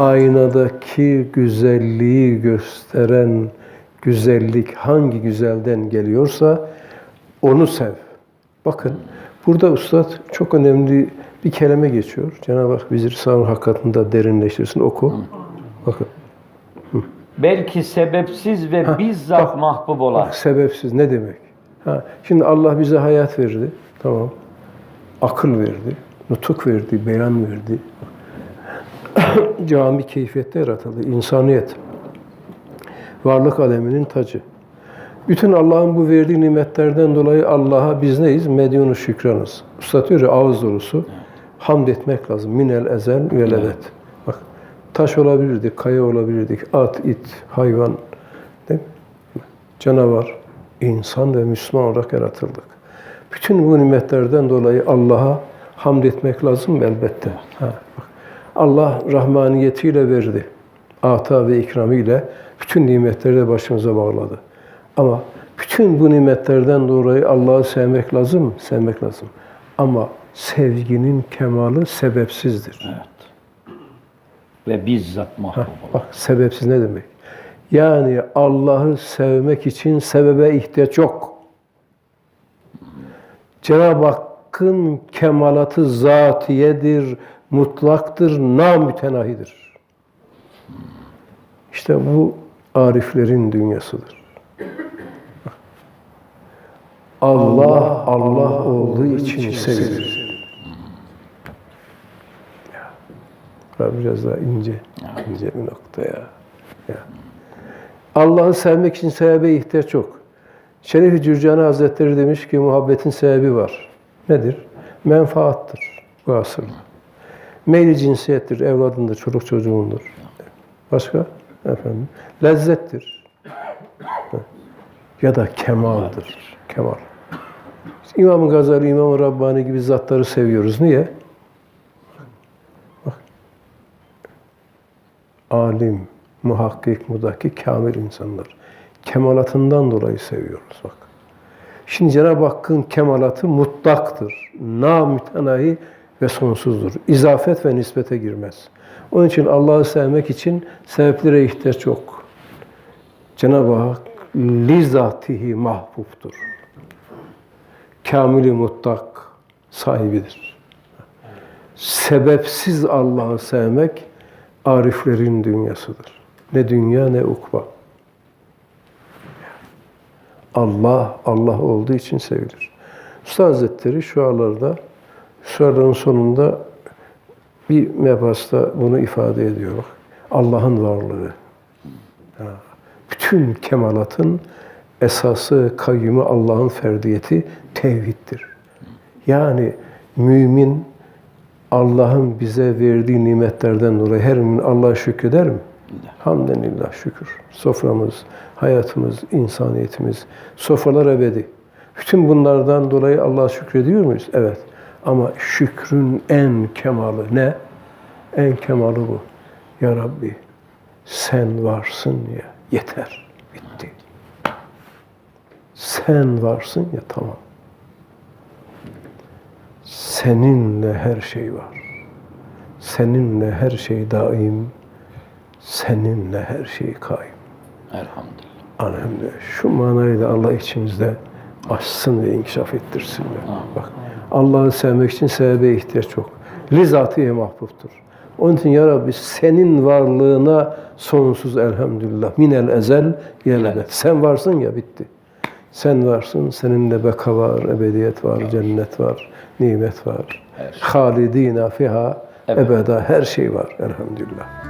aynadaki güzelliği gösteren güzellik hangi güzelden geliyorsa onu sev. Bakın burada Üstad çok önemli bir kelime geçiyor. Cenab-ı Hak bizi Risale-i Hakikatında derinleştirsin. Oku. Bakın. Belki sebepsiz ve bizzat bak, mahbub olan. Bak sebepsiz ne demek? Ha, şimdi Allah bize hayat verdi. Tamam. Akıl verdi. Nutuk verdi. Beyan verdi. Cami keyfiyette yaratıldı. İnsaniyet. Varlık aleminin tacı. Bütün Allah'ın bu verdiği nimetlerden dolayı Allah'a biz neyiz? Medyunu şükranız. Üstad diyor ya ağız dolusu. Hamd etmek lazım. Minel ezel vel ebed. Bak taş olabilirdik, kaya olabilirdik, at, it, hayvan, değil mi? canavar, insan ve Müslüman olarak yaratıldık. Bütün bu nimetlerden dolayı Allah'a hamd etmek lazım elbette. Ha. Allah rahmaniyetiyle verdi. Ata ve ikramıyla bütün nimetleri de başımıza bağladı. Ama bütün bu nimetlerden dolayı Allah'ı sevmek lazım, sevmek lazım. Ama sevginin kemalı sebepsizdir. Ve bizzat mahbub olan. Bak sebepsiz ne demek? Yani Allah'ı sevmek için sebebe ihtiyaç yok. Cenab-ı Hakk'ın kemalatı zatiyedir, mutlaktır, namütenahidir. İşte bu ariflerin dünyasıdır. Allah, Allah olduğu için sevilir. Ya, Biraz daha ince, ince bir nokta ya. ya. Allah'ı sevmek için sebebe ihtiyaç yok. Şerif-i Cürcani Hazretleri demiş ki muhabbetin sebebi var. Nedir? Menfaattır bu asırda. Meyli cinsiyettir, evladındır, çocuk çocuğundur. Başka? Efendim, lezzettir. Ya da kemaldir. Kemal. İmam-ı Gazali, İmam-ı Rabbani gibi zatları seviyoruz. Niye? alim, muhakkik, mudaki, kamil insanlar. Kemalatından dolayı seviyoruz bak. Şimdi Cenab-ı Hakk'ın kemalatı mutlaktır. Namütenahi ve sonsuzdur. İzafet ve nispete girmez. Onun için Allah'ı sevmek için sebeplere ihtiyaç yok. Cenab-ı Hak lizatihi mahbubtur. Kamili mutlak sahibidir. Sebepsiz Allah'ı sevmek ariflerin dünyasıdır. Ne dünya ne ukba. Allah, Allah olduğu için sevilir. Usta Hazretleri şu aralarda, şu araların sonunda bir mebasta bunu ifade ediyor. Allah'ın varlığı. Bütün kemalatın esası, kayyumu Allah'ın ferdiyeti tevhiddir. Yani mümin Allah'ın bize verdiği nimetlerden dolayı her mümin Allah'a şükreder mi? Hamdülillah şükür. Soframız, hayatımız, insaniyetimiz, sofralar ebedi. Bütün bunlardan dolayı Allah'a şükrediyor muyuz? Evet. Ama şükrün en kemalı ne? En kemalı bu. Ya Rabbi sen varsın ya yeter. Bitti. Sen varsın ya tamam. Seninle her şey var. Seninle her şey daim. Seninle her şey kaim. Elhamdülillah. Elhamdülillah. Şu manayı da Allah içimizde açsın ve inkişaf ettirsin. Bak, Allah'ı sevmek için sebebe ihtiyaç yok. Lizatiye mahbubtur. Onun için ya Rabbi senin varlığına sonsuz elhamdülillah. Minel ezel yelebet. Sen varsın ya bitti. Sen varsın, seninle beka var, ebediyet var, cennet var, nimet var. Halidina fiha ebeda her şey var elhamdülillah.